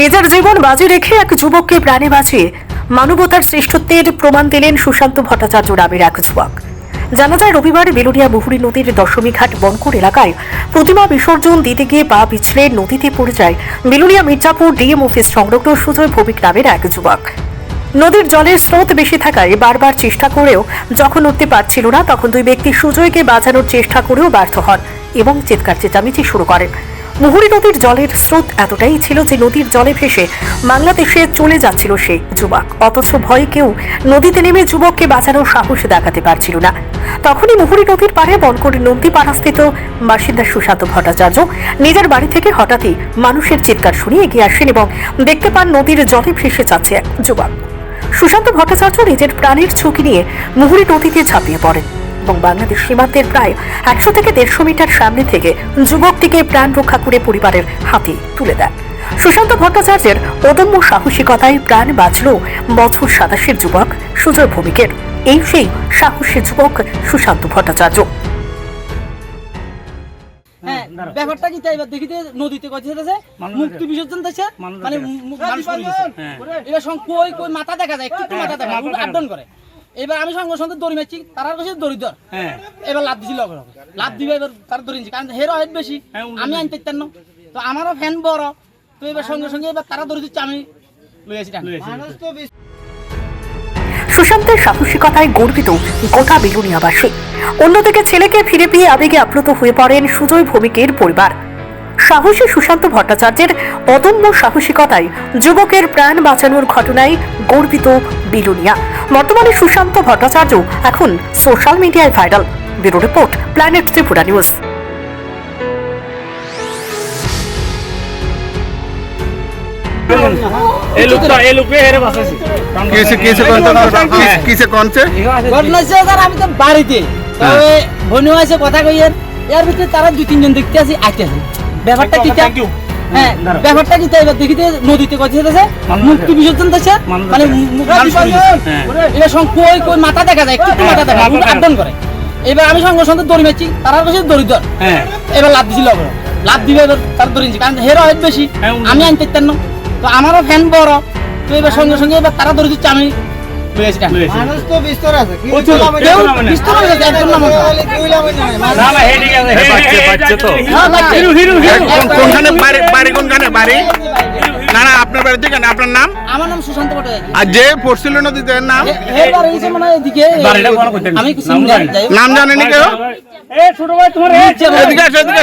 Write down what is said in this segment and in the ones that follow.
নিজের জীবন বাজি রেখে এক যুবককে প্রাণে বাঁচিয়ে মানবতার শ্রেষ্ঠত্বের প্রমাণ দিলেন সুশান্ত ভট্টাচার্য নামের এক যুবক। জানা যায়, রবিবার বেলুনিয়া মুহুরী নদীর দশমীঘাট বনকর এলাকায় প্রতিমা বিসর্জন দিতে গিয়ে পা পিছলে নদীতে পড়ে যায় বেলুনিয়া মির্জাপুর ডিএম অফিস সংলগ্ন সুজয় ভৌমিক নামের এক যুবক। নদীর জলের স্রোত বেশি থাকায় বারবার চেষ্টা করেও যখন উঠতে পারছিল না, তখন দুই ব্যক্তি সুজয়কে বাঁচানোর চেষ্টা করেও ব্যর্থ হন এবং চিৎকার চেঁচামেচি শুরু করেন। মুহুরী নদীর জলের স্রোত এতটাই ছিল যে নদীর জলে ভেসে বাংলাদেশে চলে যাচ্ছিল সে যুবক। অথচ ভয়ে কেউ নদীতে নেমে যুবককে বাঁচানোর সাহস দেখাতে পারছিল না। তখনই মুহুরী নদীর পাড়ে বনকর নন্দীপাড়াস্থিত বাসিন্দা সুশান্ত ভট্টাচার্য নিজের বাড়ি থেকে হঠাৎই মানুষের চিৎকার শুনে এগিয়ে আসেন এবং দেখতে পান নদীর জলে ভেসে যাচ্ছে এক যুবক। সুশান্ত ভট্টাচার্য নিজের প্রাণের ঝুঁকি নিয়ে মুহুরী নদীতে ঝাঁপিয়ে পড়েন। এবং বাংলাদেশ সীমান্তের প্রায় একশো থেকে দেড়শো মিটার সামনে থেকে যুবকটিকে প্রাণ রক্ষা করে পরিবারের হাতে তুলে দেন সুশান্ত ভট্টাচার্যের অদম্য সাহসিকতায় প্রাণ বাঁচল বছর সাতাশের যুবক সুজয় ভৌমিকের। এই সেই সাহসী যুবক সুশান্ত ভট্টাচার্য। হ্যাঁ ব্যাপারটা কি তাই? এবার দেখি নদীতে কইছে মুক্তি বিসর্জন দিচ্ছে মানে গেছে এবার সঙ্গে কই কই মাথা দেখা যায় একটু মাথা দেখা যায় করে। এবার আমি সঙ্গে সঙ্গে দড়ি মারছি তারা কাছে দড়ি ধর। এবার লাভ দিছিল লগে লগে। লাভ দিবে এবার তার দড়ি নিচ্ছে কারণ হেরো হাইট বেশি আমি আনতে পারতাম না। তো আমারও ফ্যান বড় তো এবার সঙ্গে সঙ্গে এবার তারা দড়ি দিচ্ছে আমি লই আসি সুশান্তের সাহসিকতায় গর্বিত গোটা বেলুনিয়াবাসী। অন্যদিকে ছেলেকে ফিরে পেয়ে আবেগে আপ্লুত হয়ে পড়েন সুজয় ভৌমিকের পরিবার। সাহসী সুশান্ত ভট্টাচার্যের অদম্য সাহসিকতায় যুবকের প্রাণ বাঁচানোর ঘটনায় গর্বিত বিলুনিয়া। বর্তমানে সুশান্ত ভট্টাচার্য এখন সোশ্যাল মিডিয়ায় viral. Bureau report planet Tripura news. এই লোকটা এই লোককে হেরে বাঁচাইছে। কিসে কিসে কোন কিসে কোনছে ঘটনা হচ্ছে স্যার আমি তো বাড়িতে। তবে বনু আছে কথা কইয়ের এর ভিতরে তারা দুই তিনজন দেখতে আসি আইতেছে ব্যাপারটা কি. হ্যাঁ ব্যাপারটা কি? তাই এবার দেখি নদীতে যে মুক্তি বিসর্জন দিচ্ছে মানে আছে। মুক্তি বিসর্জন হ্যাঁ। কই কই মাথা দেখা যায় একটু মাথা দেখা যায় মাথা করে। এবার আমি সঙ্গে সঙ্গে দড়ি মারছি তারা কাছে দড়ি ধর হ্যাঁ। এবার লাভ দিছিল। লাভ দিবে এবার তার দড়ি কারণ হেরো হাইট বেশি। হ্যাঁ, আমি আনতে পারতাম না। তো আমারও ফ্যান বড়। তো এবার সঙ্গে সঙ্গে এবার তারা দড়ি দিচ্ছে আমি না। না। আপনার বাড়িতে কেন আপনার নাম? আমার নাম সুশান্ত ভট্টাচার্য। আর যে পড়ছিল নদীতে নাম? জানেনি কেউ? এ ছোট ভাই তোমার। এদিকে আসো এদিকে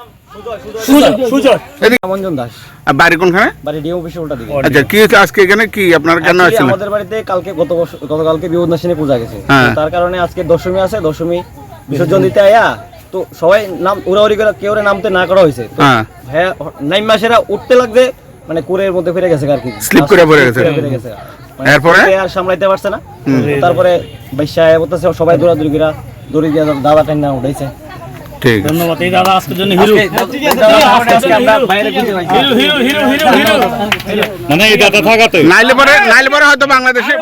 আসো। নামটা কি সুজয়। সুজয় আমঞ্জন দাস। আর বাড়ি কোনখানে? বাড়ি ডিএম অফিসে উল্টা দিকে। আচ্ছা কি হয়েছে? আজকে এখানে কি আপনার কেন Actually আমাদের বাড়িতে কালকে গত বছর গতকালকে বিপদনাশিনী পূজা গেছে। হ্যাঁ। তার কারণে আজকে দশমী আছে দশমী বিসর্জন দিতে আয়া তো সবাই নাম উড়াউড়ি করে কেউ নামতে না করা হয়েছে। হ্যাঁ। নাইম মাসেরা উঠতে লাগবে মানে কুরের মধ্যে ফিরে গেছে আর কি। Slip করে পড়ে গেছে। ফিরে গেছে। মানে এরপরে? আর সামলাইতে পারছে না। তারপরে বাইশা বলতেছে সবাই দৌড়াদৌড়ি করে দড়ি দিয়ে দাদা টাইম না উঠাইছে। ঠিক ধন্যবাদ। এই দাদা আজকের জন্য হিরো। আজকে মানে এই দাদা থাকাতে। নাইলে পরে নাইলে পরে হয়তো বাংলাদেশে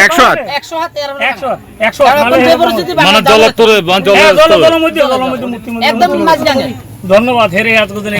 একশো হাত একশো হাত এর একশো একশো কারণ নাহলে যে পরিস্থিতি মানে জলের তোরে হ্যাঁ, জলের একদম ধন্যবাদ হেরে আজকের দিনে।